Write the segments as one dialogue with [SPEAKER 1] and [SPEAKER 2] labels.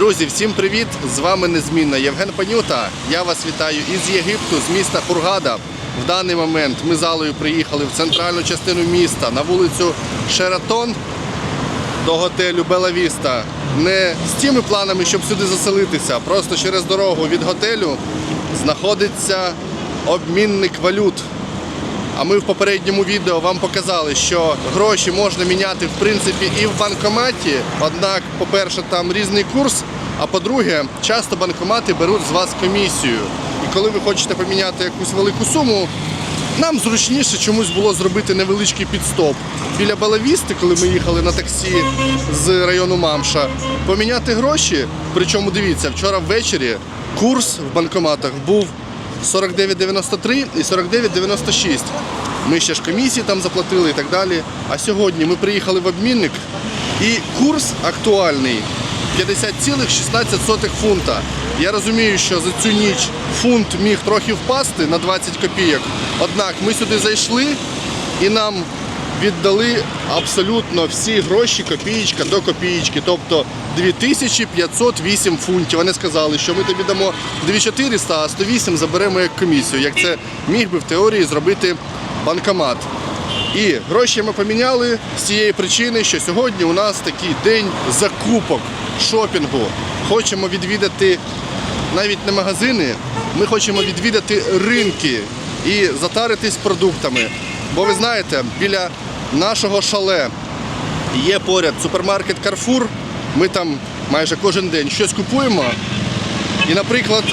[SPEAKER 1] Друзі, всім привіт! З вами незмінно Євген Панюта. Я вас вітаю із Єгипту, з міста Хургада. В даний момент ми залою приїхали в центральну частину міста на вулицю Шератон до готелю Бела Віста. Не з тими планами, щоб сюди заселитися, просто через дорогу від готелю знаходиться обмінник валют. А ми в попередньому відео вам показали, що гроші можна міняти в принципі і в банкоматі. Однак, по-перше, там різний курс. А по-друге, часто банкомати беруть з вас комісію. І коли ви хочете поміняти якусь велику суму, нам зручніше чомусь було зробити невеличкий підстоп біля Белавісти, коли ми їхали на таксі з району Мамша. Поміняти гроші. Причому дивіться, вчора ввечері курс в банкоматах був 49,93 і 49,96. Ми ще ж комісії там заплатили і так далі. А сьогодні ми приїхали в обмінник і курс актуальний 50,16 фунта. Я розумію, що за цю ніч фунт міг трохи впасти на 20 копійок. Однак ми сюди зайшли і нам віддали абсолютно всі гроші копієчка до копієчки, тобто 2508 фунтів. Вони сказали, що ми тобі дамо 2400, а 108 заберемо як комісію, як це міг би в теорії зробити банкомат. І гроші ми поміняли з цієї причини, що сьогодні у нас такий день закупок, шопінгу. Хочемо відвідати навіть не магазини, ми хочемо відвідати ринки і затаритись продуктами. Бо ви знаєте, біля нашого шале є поряд супермаркет Carrefour. Ми там майже кожен день щось купуємо. І, наприклад,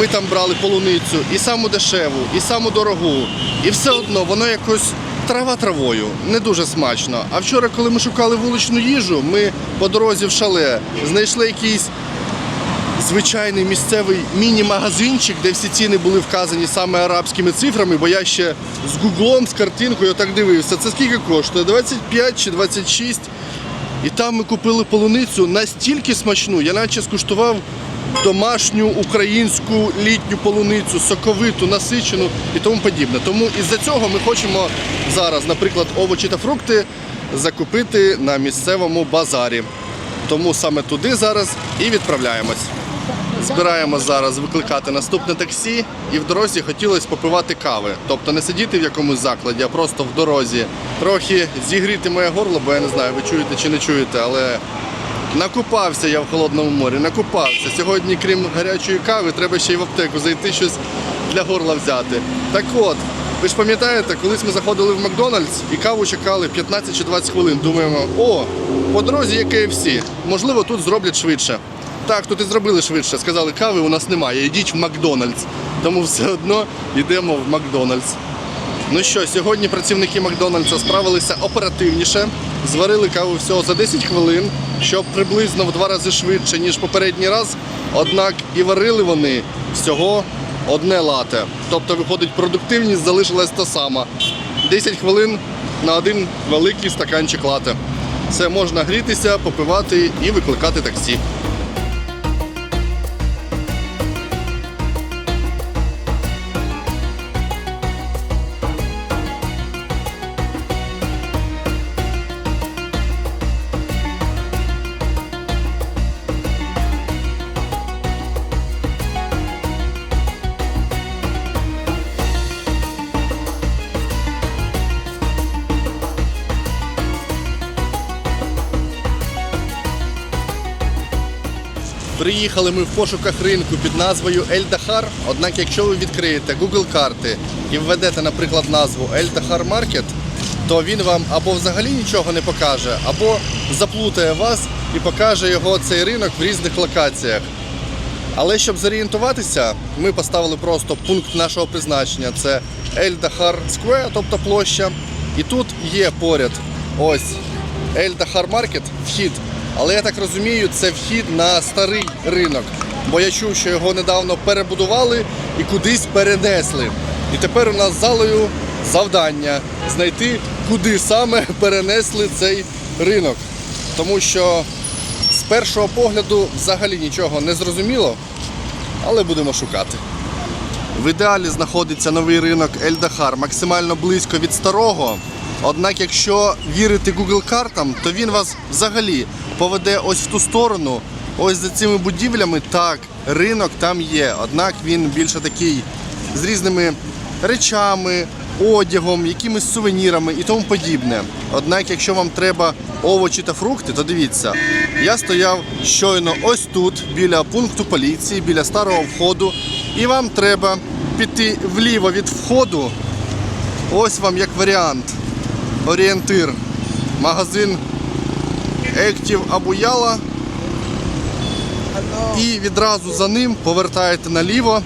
[SPEAKER 1] ми там брали полуницю і саму дешеву, і саму дорогу. І все одно воно якось трава травою, не дуже смачно. А вчора, коли ми шукали вуличну їжу, ми по дорозі в шале знайшли якийсь звичайний місцевий міні-магазинчик, де всі ціни були вказані саме арабськими цифрами, бо я ще з гуглом, з картинкою так дивився. Це скільки коштує? 25 чи 26? І там ми купили полуницю настільки смачну, я наче скуштував домашню українську літню полуницю, соковиту, насичену і тому подібне. Тому із-за цього ми хочемо зараз, наприклад, овочі та фрукти закупити на місцевому базарі. Тому саме туди зараз і відправляємось. Збираємо зараз викликати наступне таксі, і в дорозі хотілося попивати кави. Тобто не сидіти в якомусь закладі, а просто в дорозі. Трохи зігріти моє горло, бо я не знаю, ви чуєте чи не чуєте, але накупався я в холодному морі, накупався. Сьогодні, крім гарячої кави, треба ще й в аптеку зайти щось для горла взяти. Так от, ви ж пам'ятаєте, колись ми заходили в Макдональдс і каву чекали 15 чи 20 хвилин. Думаємо, о, по дорозі є KFC, можливо, тут зроблять швидше. Так, тут і зробили швидше. Сказали, кави у нас немає, йдіть в Макдональдс. Тому все одно йдемо в Макдональдс. Ну що, сьогодні працівники Макдональдса справилися оперативніше, зварили каву всього за 10 хвилин, що приблизно в два рази швидше, ніж попередній раз. Однак і варили вони всього одне лате. Тобто, виходить, продуктивність залишилась та сама. 10 хвилин на один великий стаканчик лате. Це можна грітися, попивати і викликати таксі. Приїхали ми в пошуках ринку під назвою Ель-Дахар. Однак, якщо ви відкриєте Google карти і введете, наприклад, назву Ель-Дахар Маркет, то він вам або взагалі нічого не покаже, або заплутає вас і покаже його цей ринок в різних локаціях. Але щоб зорієнтуватися, ми поставили просто пункт нашого призначення. Це Ель-Дахар Сквер, тобто площа. І тут є поряд ось Ель-Дахар Маркет, вхід. Але я так розумію, це вхід на старий ринок. Бо я чув, що його недавно перебудували і кудись перенесли. І тепер у нас залою завдання знайти, куди саме перенесли цей ринок. Тому що з першого погляду взагалі нічого не зрозуміло, але будемо шукати. В ідеалі знаходиться новий ринок Ель-Дахар максимально близько від старого. Однак, якщо вірити Google картам, то він вас взагалі поведе ось в ту сторону, Ось за цими будівлями так, ринок там є. Однак він більше такий з різними речами, одягом, якимись сувенірами і тому подібне. Однак, якщо вам треба овочі та фрукти, то дивіться, я стояв щойно ось тут, біля пункту поліції, біля старого входу, і вам треба піти вліво від входу. Ось вам як варіант. Орієнтир. Магазин Ектів Абуяла. І відразу за ним повертаєте наліво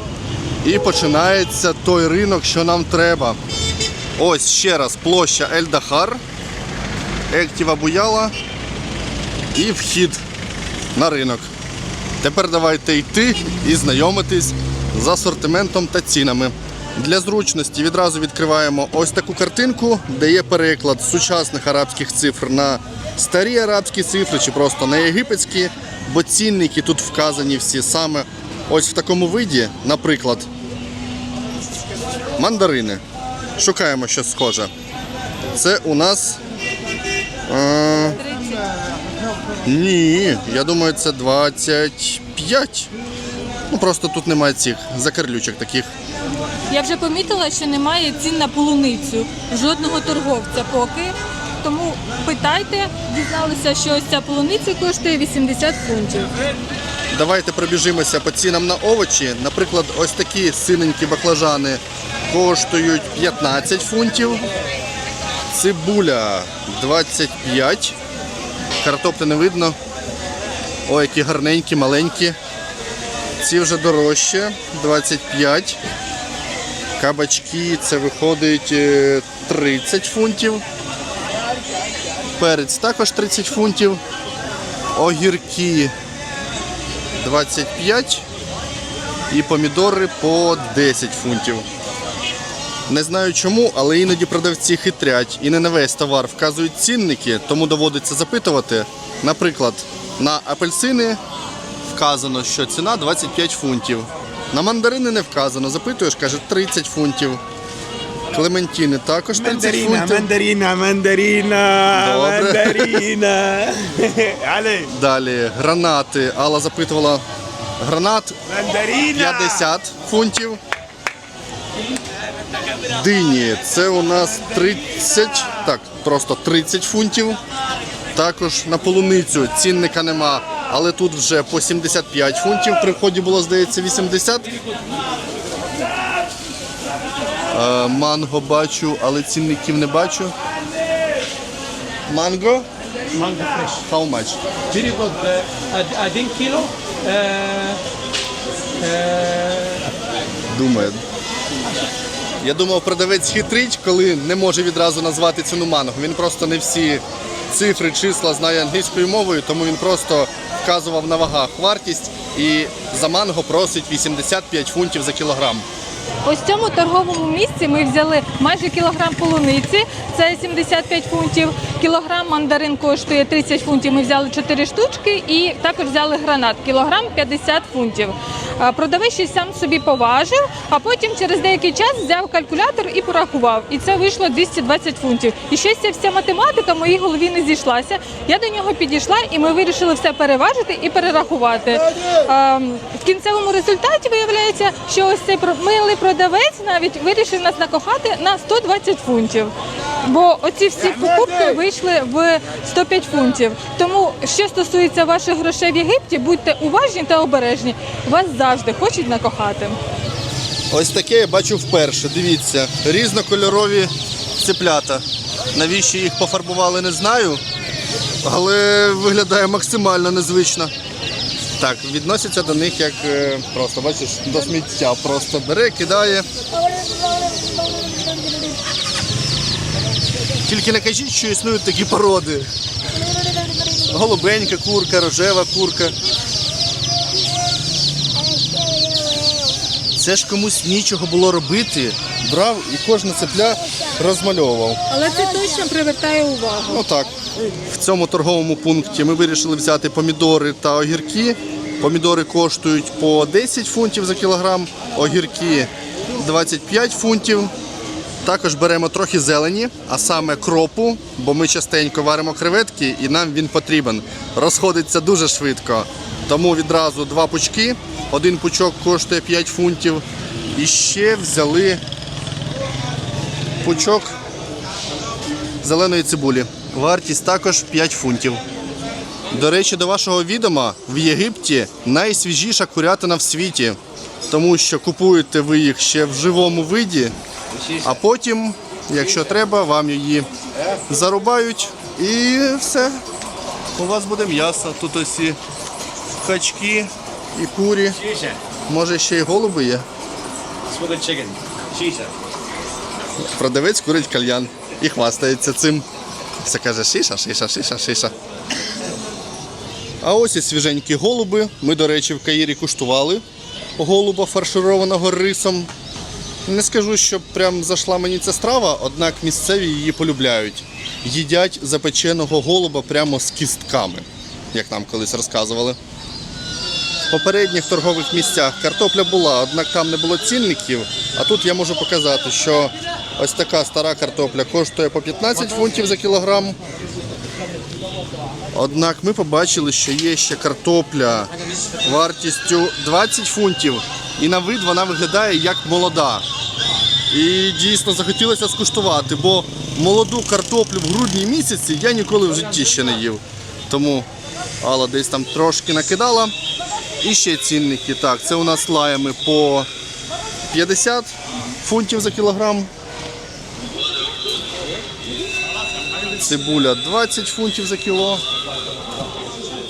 [SPEAKER 1] і починається той ринок, що нам треба. Ось ще раз площа Ель-Дахар, Ектів Абуяла і вхід на ринок. Тепер давайте йти і знайомитись з асортиментом та цінами. Для зручності відразу відкриваємо ось таку картинку, де є переклад сучасних арабських цифр на старі арабські цифри чи просто на єгипетські, бо цінники тут вказані всі саме ось в такому виді, наприклад, мандарини. Шукаємо щось схоже. Це у нас. Е, ні, я думаю, це 25. Ну просто тут немає цих закарлючок таких.
[SPEAKER 2] Я вже помітила, що немає цін на полуницю жодного торговця поки. Тому питайте, дізналися, що ось ця полуниця коштує 80 фунтів.
[SPEAKER 1] Давайте пробіжимося по цінам на овочі. Наприклад, ось такі синенькі баклажани коштують 15 фунтів. Цибуля 25. Картопля не видно. Ой, які гарненькі, маленькі. Ці вже дорожче 25. Кабачки це виходить е, 30 фунтів. Перець також 30 фунтів. Огірки 25 і помідори по 10 фунтів. Не знаю чому, але іноді продавці хитрять і не на весь товар вказують цінники, тому доводиться запитувати. Наприклад, на апельсини вказано, що ціна 25 фунтів. На мандарини не вказано, запитуєш, каже 30 фунтів. Клементіни також 30
[SPEAKER 3] Mandarina,
[SPEAKER 1] фунтів.
[SPEAKER 3] mandarina, mandarina,
[SPEAKER 1] Добре.
[SPEAKER 3] mandarina. Ale,
[SPEAKER 1] Далі гранати. Алла запитувала гранат
[SPEAKER 3] mandarina.
[SPEAKER 1] 50 фунтів. Дині це у нас 30, так, просто 30 фунтів. Також на полуницю цінника нема, але тут вже по 75 фунтів. При вході було, здається, 80. Е, манго бачу, але цінників не бачу. Манго?
[SPEAKER 4] Mango fresh.
[SPEAKER 1] How much?
[SPEAKER 4] Very good. Uh, din kilo. Uh, uh,
[SPEAKER 1] Думає. Я думав, продавець хитрить, коли не може відразу назвати ціну манго. Він просто не всі цифри, числа знає англійською мовою, тому він просто вказував на вагах вартість і за манго просить 85 фунтів за кілограм.
[SPEAKER 2] Ось в цьому торговому місці ми взяли майже кілограм полуниці, це 75 фунтів. Кілограм мандарин коштує 30 фунтів. Ми взяли 4 штучки і також взяли гранат. Кілограм 50 фунтів. А, Продавець ще сам собі поважив, а потім через деякий час взяв калькулятор і порахував. І це вийшло 220 фунтів. І щось ця вся математика в моїй голові не зійшлася. Я до нього підійшла і ми вирішили все переважити і перерахувати. В кінцевому результаті виявляється, що ось цей милий продавець навіть вирішив нас накохати на 120 фунтів. Бо оці всі покупки вийшли в 105 фунтів. Тому, що стосується ваших грошей в Єгипті, будьте уважні та обережні. Вас завжди хочуть накохати.
[SPEAKER 1] Ось таке я бачу вперше. Дивіться, різнокольорові цеплята. Навіщо їх пофарбували, не знаю, але виглядає максимально незвично. Так, відносяться до них як е, просто, бачиш, до сміття. Просто бере, кидає. Тільки не кажіть, що існують такі породи. Голубенька курка, рожева курка. Це ж комусь нічого було робити. Брав і кожне цепля розмальовував.
[SPEAKER 2] Але це точно привертає увагу.
[SPEAKER 1] Ну так. В цьому торговому пункті ми вирішили взяти помідори та огірки. Помідори коштують по 10 фунтів за кілограм, огірки 25 фунтів. Також беремо трохи зелені, а саме кропу, бо ми частенько варимо креветки і нам він потрібен. Розходиться дуже швидко. Тому відразу два пучки. Один пучок коштує 5 фунтів. І ще взяли пучок зеленої цибулі. Вартість також 5 фунтів. До речі, до вашого відома, в Єгипті найсвіжіша курятина в світі, тому що купуєте ви їх ще в живому виді, а потім, якщо треба, вам її зарубають і все. У вас буде м'ясо. Тут ось і качки, і курі. Може ще й голуби є. Продавець курить кальян і хвастається цим. Все каже шиша, шиша, шиша, шиша. А ось і свіженькі голуби. Ми, до речі, в Каїрі куштували голуба фаршированого рисом. Не скажу, що прям зайшла мені ця страва, однак місцеві її полюбляють. Їдять запеченого голуба прямо з кістками, як нам колись розказували. В попередніх торгових місцях картопля була, однак там не було цінників. А тут я можу показати, що ось така стара картопля коштує по 15 фунтів за кілограм. Однак ми побачили, що є ще картопля вартістю 20 фунтів, і на вид вона виглядає як молода. І дійсно захотілося скуштувати, бо молоду картоплю в грудні місяці я ніколи в житті ще не їв. Тому Алла десь там трошки накидала. І ще цінники. Так, це у нас лаями по 50 фунтів за кілограм. Цибуля 20 фунтів за кіло.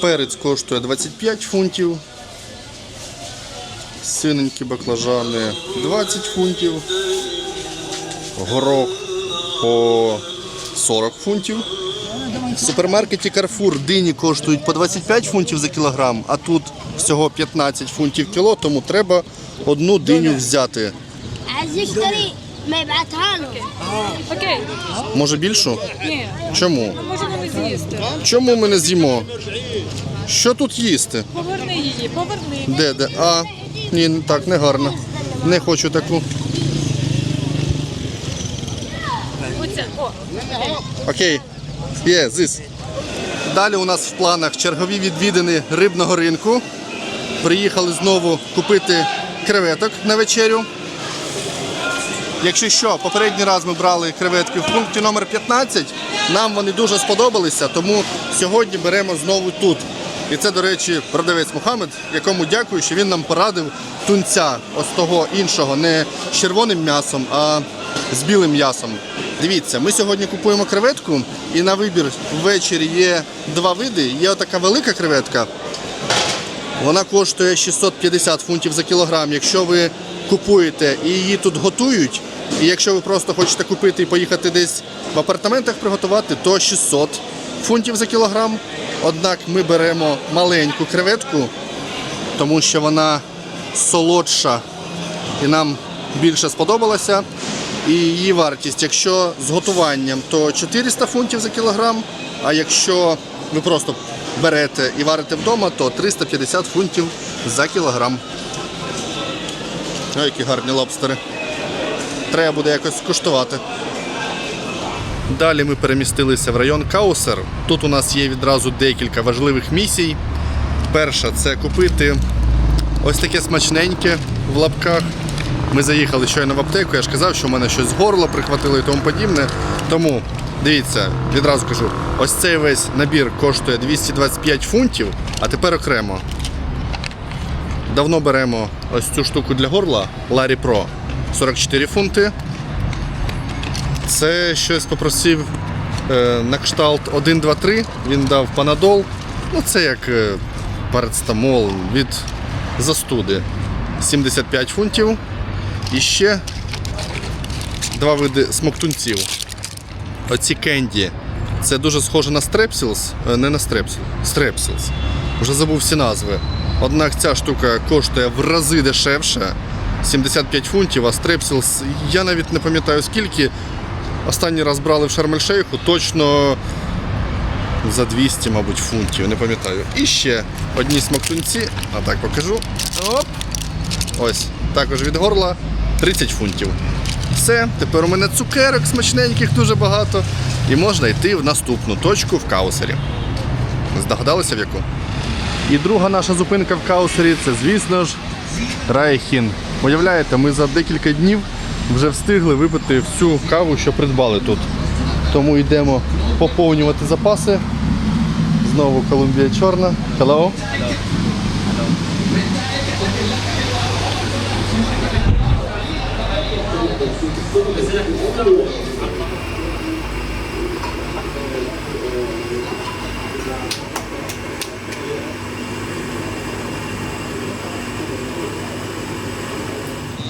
[SPEAKER 1] Перець коштує 25 фунтів. Синенькі баклажани 20 фунтів. Горох по 40 фунтів. В супермаркеті Carrefour дині коштують по 25 фунтів за кілограм, а тут всього 15 фунтів кіло, тому треба одну диню взяти.
[SPEAKER 5] Мебатало.
[SPEAKER 2] Окей.
[SPEAKER 1] Може більшу?
[SPEAKER 2] Ні.
[SPEAKER 1] Чому?
[SPEAKER 2] Можемо не з'їсти.
[SPEAKER 1] Чому ми не з'їмо? Що тут їсти?
[SPEAKER 2] Поверни її, поверни.
[SPEAKER 1] Де, де? А, ні, так, не гарно. Не хочу таку. Окей. Є, зис. Далі у нас в планах чергові відвідини рибного ринку. Приїхали знову купити креветок на вечерю. Якщо що, попередній раз ми брали креветки в пункті номер 15. Нам вони дуже сподобалися, тому сьогодні беремо знову тут. І це, до речі, продавець Мухаммед, якому дякую, що він нам порадив тунця, ось того іншого, не з червоним м'ясом, а з білим м'ясом. Дивіться, ми сьогодні купуємо креветку, і на вибір ввечері є два види. Є отака велика креветка, вона коштує 650 фунтів за кілограм. Якщо ви купуєте і її тут готують, і якщо ви просто хочете купити і поїхати десь в апартаментах приготувати, то 600 фунтів за кілограм. Однак ми беремо маленьку креветку, тому що вона солодша і нам більше сподобалася. І її вартість, якщо з готуванням, то 400 фунтів за кілограм. А якщо ви просто берете і варите вдома, то 350 фунтів за кілограм. Ой, які гарні лобстери. Треба буде якось скуштувати. Далі ми перемістилися в район Каусер. Тут у нас є відразу декілька важливих місій. Перша це купити ось таке смачненьке в лапках. Ми заїхали щойно в аптеку, я ж казав, що в мене щось з горла прихватило і тому подібне. Тому дивіться, відразу кажу, ось цей весь набір коштує 225 фунтів, а тепер окремо. Давно беремо ось цю штуку для горла Larry Pro 44 фунти. Це щось попросив е, на кшталт 1, 2, 3. Він дав панадол. Ну, це як е, парацетамол від застуди. 75 фунтів. І ще два види смоктунців. Оці кенді. Це дуже схоже на стрепсілс, е, не на стрепсіл, стрепсілс. Вже забув всі назви. Однак ця штука коштує в рази дешевше. 75 фунтів, а стрепсілс, я навіть не пам'ятаю скільки. Останній раз брали в Шарм-ель-Шейху, точно за 200, мабуть, фунтів, не пам'ятаю. І ще одні смоктунці, а так покажу. Оп. Ось, також від горла 30 фунтів. Все, тепер у мене цукерок смачненьких дуже багато. І можна йти в наступну точку в Каусері. Здогадалися в яку? І друга наша зупинка в Каусері це, звісно ж, Райхін. Уявляєте, ми за декілька днів вже встигли випити всю каву, що придбали тут. Тому йдемо поповнювати запаси. Знову Колумбія чорна. Hello.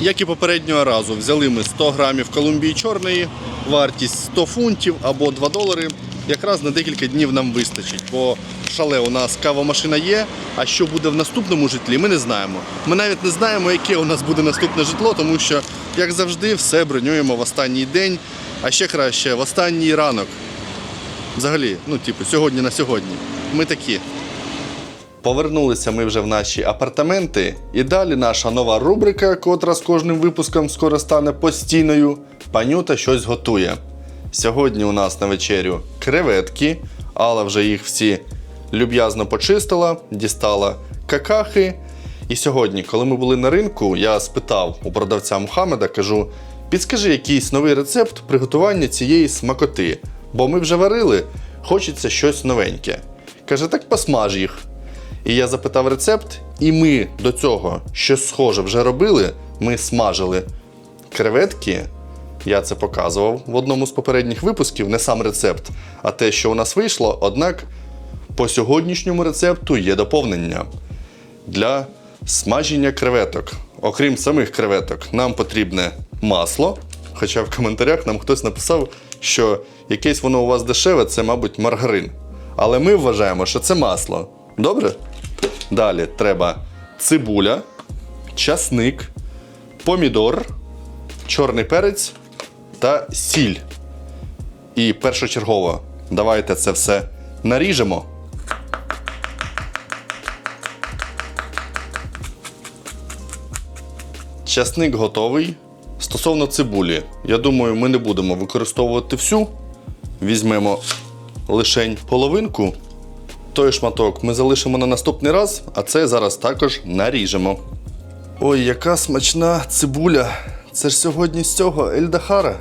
[SPEAKER 1] Як і попереднього разу, взяли ми 100 грамів Колумбії чорної, вартість 100 фунтів або 2 долари. Якраз на декілька днів нам вистачить, бо шале у нас кавомашина є. А що буде в наступному житлі, ми не знаємо. Ми навіть не знаємо, яке у нас буде наступне житло, тому що, як завжди, все бронюємо в останній день, а ще краще в останній ранок. Взагалі, ну, типу, сьогодні на сьогодні. Ми такі. Повернулися ми вже в наші апартаменти, і далі наша нова рубрика, котра з кожним випуском скоро стане постійною. Панюта щось готує. Сьогодні у нас на вечерю креветки, Алла вже їх всі люб'язно почистила, дістала какахи. І сьогодні, коли ми були на ринку, я спитав у продавця Мухаммеда, кажу: підскажи якийсь новий рецепт приготування цієї смакоти, бо ми вже варили, хочеться щось новеньке. Каже, так посмаж їх. І я запитав рецепт, і ми до цього щось схоже вже робили. Ми смажили креветки. Я це показував в одному з попередніх випусків, не сам рецепт, а те, що у нас вийшло. Однак по сьогоднішньому рецепту є доповнення для смаження креветок. Окрім самих креветок, нам потрібне масло. Хоча в коментарях нам хтось написав, що якесь воно у вас дешеве, це, мабуть, маргарин. Але ми вважаємо, що це масло. Добре? Далі треба цибуля, часник, помідор, чорний перець та сіль. І першочергово давайте це все наріжемо. Часник готовий. Стосовно цибулі, я думаю, ми не будемо використовувати всю. Візьмемо лишень половинку. Той шматок ми залишимо на наступний раз, а це зараз також наріжемо. Ой, яка смачна цибуля. Це ж сьогодні з цього Ельдахара.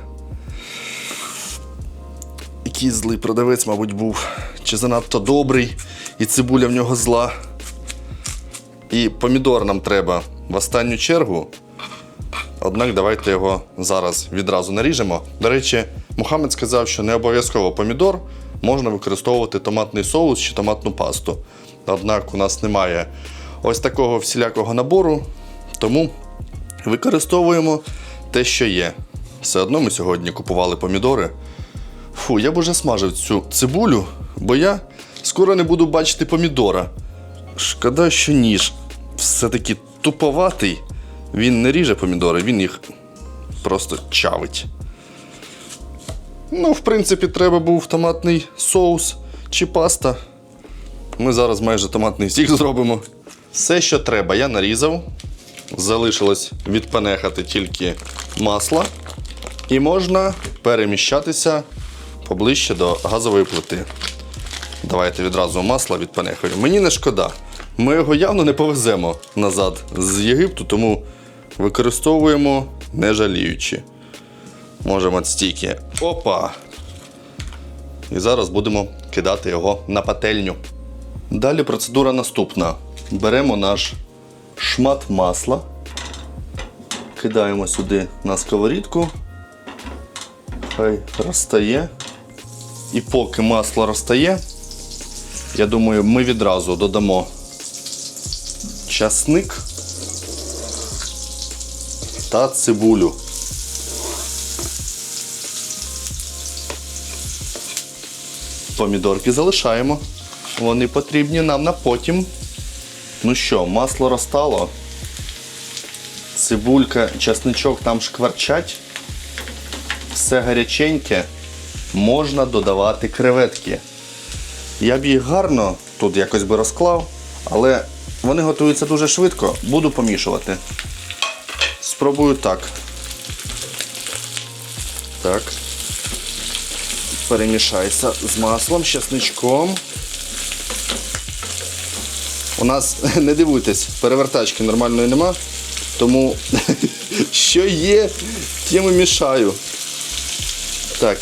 [SPEAKER 1] Який злий продавець, мабуть, був. Чи занадто добрий, і цибуля в нього зла. І помідор нам треба в останню чергу. Однак давайте його зараз відразу наріжемо. До речі, Мухаммед сказав, що не обов'язково помідор можна використовувати томатний соус чи томатну пасту. Однак у нас немає ось такого всілякого набору, тому використовуємо те, що є. Все одно ми сьогодні купували помідори. Фу, я б уже смажив цю цибулю, бо я скоро не буду бачити помідора. Шкода, що ніж все-таки туповатий. Він не ріже помідори, він їх просто чавить. Ну, в принципі, треба був томатний соус чи паста. Ми зараз майже томатний сік зробимо. Все, що треба, я нарізав. Залишилось відпанехати тільки масло. І можна переміщатися поближче до газової плити. Давайте відразу масло відпанехаємо. Мені не шкода. Ми його явно не повеземо назад з Єгипту, тому використовуємо не жаліючи. Можемо стільки. Опа! І зараз будемо кидати його на пательню. Далі процедура наступна. Беремо наш шмат масла, кидаємо сюди на сковорідку. Хай розтає. І поки масло розтає, я думаю, ми відразу додамо часник та цибулю. Помідорки залишаємо. Вони потрібні нам на потім. Ну що, масло розтало. Цибулька, часничок там шкварчать. Все гаряченьке. Можна додавати креветки. Я б їх гарно тут якось би розклав, але вони готуються дуже швидко. Буду помішувати. Спробую так. так. Перемішайся з маслом, з чесничком. У нас, не дивуйтесь, перевертачки нормальної нема, тому що є, тим і мішаю. Так,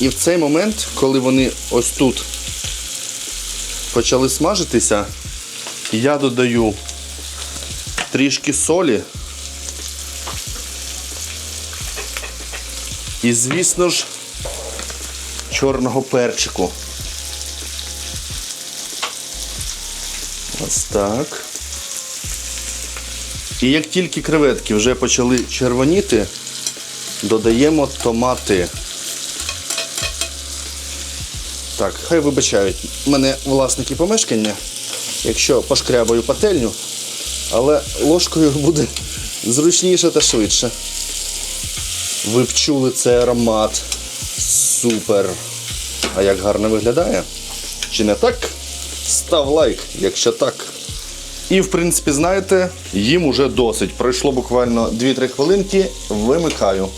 [SPEAKER 1] і в цей момент, коли вони ось тут почали смажитися, я додаю трішки солі. І, звісно ж, чорного перчику. Ось так. І як тільки креветки вже почали червоніти, додаємо томати. Так, хай вибачають мене власники помешкання, якщо пошкрябаю пательню, але ложкою буде зручніше та швидше. Ви б чули цей аромат. Супер. А як гарно виглядає? Чи не так? Став лайк, якщо так. І, в принципі, знаєте, їм уже досить. Пройшло буквально 2-3 хвилинки, вимикаю.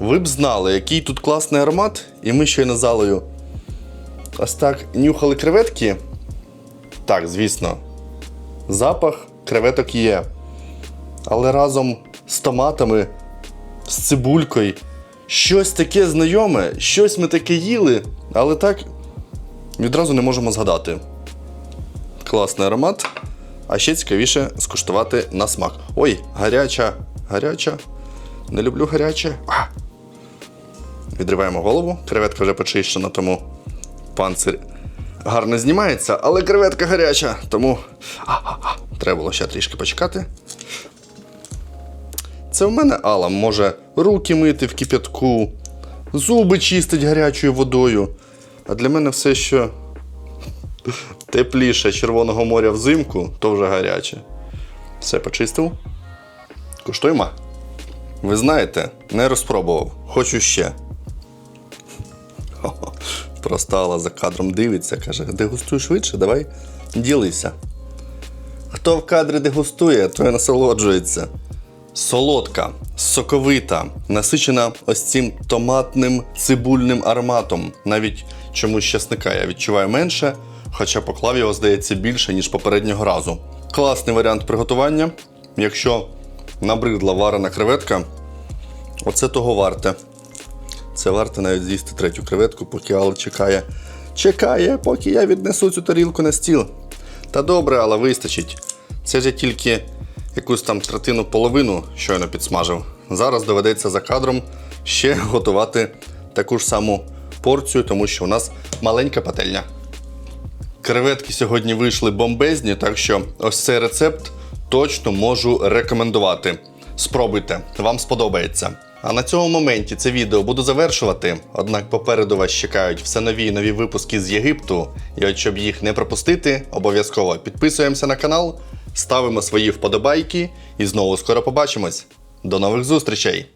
[SPEAKER 1] Ви б знали, який тут класний аромат, і ми щойно залою ось так нюхали креветки. Так, звісно, запах креветок є. Але разом з томатами, з цибулькою, щось таке знайоме, щось ми таке їли, але так відразу не можемо згадати. Класний аромат. А ще цікавіше скуштувати на смак. Ой, гаряча, гаряча. Не люблю гаряче. А, Відриваємо голову, креветка вже почищена, тому панцир гарно знімається, але креветка гаряча, тому треба було ще трішки почекати. Це в мене Алла може руки мити в кип'ятку, зуби чистить гарячою водою. А для мене все, що тепліше Червоного моря взимку, то вже гаряче. Все почистив. Куштуємо. Ви знаєте, не розпробував. Хочу ще. Хо-хо. Просто Алла за кадром дивиться, каже, дегустуй швидше, давай ділися. Хто в кадрі дегустує, той насолоджується. Солодка, соковита, насичена ось цим томатним цибульним ароматом. Навіть чомусь чесника я відчуваю менше, хоча поклав його, здається, більше, ніж попереднього разу. Класний варіант приготування. Якщо набридла варена креветка, оце того варте. Це варто навіть з'їсти третю креветку, поки Алла чекає. Чекає, поки я віднесу цю тарілку на стіл. Та добре, але вистачить. Це ж я тільки якусь там третину половину щойно підсмажив. Зараз доведеться за кадром ще готувати таку ж саму порцію, тому що у нас маленька пательня. Креветки сьогодні вийшли бомбезні, так що ось цей рецепт точно можу рекомендувати. Спробуйте, вам сподобається. А на цьому моменті це відео буду завершувати. Однак попереду вас чекають все нові і нові випуски з Єгипту. І от щоб їх не пропустити, обов'язково підписуємося на канал, ставимо свої вподобайки і знову скоро побачимось. До нових зустрічей!